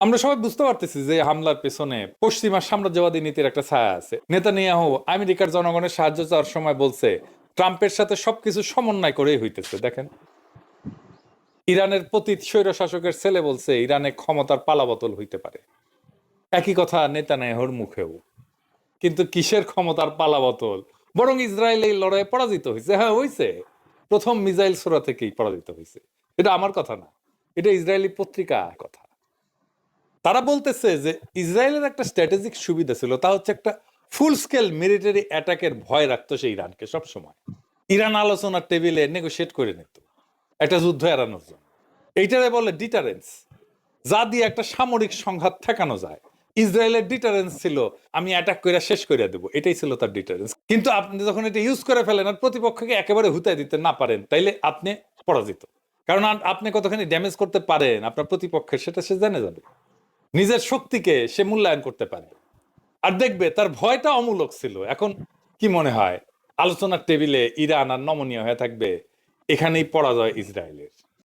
আমরা সবাই বুঝতে পারতেছি যে হামলার পেছনে পশ্চিমা সাম্রাজ্যবাদী নীতির একটা ছায়া আছে। নেতানিয়াহু আমেরিকার জনগণের সাহায্য চাওয়ার সময় বলছে, ট্রাম্পের সাথে সবকিছু সমন্বয় করেই হইতেছে। দেখেন। ইরানের পতীত স্বৈর শাসকের ছেলে বলছে, ইরানে ক্ষমতার পালাবতল হইতে পারে। একই কথা নেতানিয়াহুর মুখেও। কিন্তু কিসের ক্ষমতার পালাবতল বরং ইসরায়েল এই লড়াইয়ে পরাজিত হয়েছে হ্যাঁ হয়েছে প্রথম মিসাইল সোরা থেকেই পরাজিত হয়েছে এটা আমার কথা না। এটা ইসরায়েলি পত্রিকা কথা। তারা বলতেছে যে ইসরায়েলের একটা স্ট্র্যাটেজিক সুবিধা ছিল, তা হচ্ছে একটা ফুল স্কেল মিলিটারি অ্যাটাকের ভয় রাখতো সে ইরানকে সব সময় ইরান আলোচনার টেবিলে নেগোশিয়েট করে নিত, একটা যুদ্ধ এড়ানোর জন্য। এইটারে বলে ডিটারেন্স যা দিয়ে একটা সামরিক সংঘাত ঠেকানো যায়। ইসরায়েলের ডিটারেন্স ছিল, আমি অ্যাটাক করে শেষ করে দেবো, এটাই ছিল তার ডিটারেন্স কিন্তু আপনি যখন এটা ইউজ করে ফেলেন আর প্রতিপক্ষকে একেবারে হুতায় দিতে না পারেন, তাইলে আপনি পরাজিত। কারণ আপনি কতখানি ড্যামেজ করতে পারেন আপনার প্রতিপক্ষের, সেটা সে জেনে যাবে। নিজের শক্তিকে সে মূল্যায়ন করতে পারে। আর দেখবে তার ভয়টা অমূলক ছিল। এখন কি মনে হয়? আলোচনার টেবিলে ইরান আর নমনীয় হয়ে থাকবে। এখানেই পরাজয় ইসরায়েলের।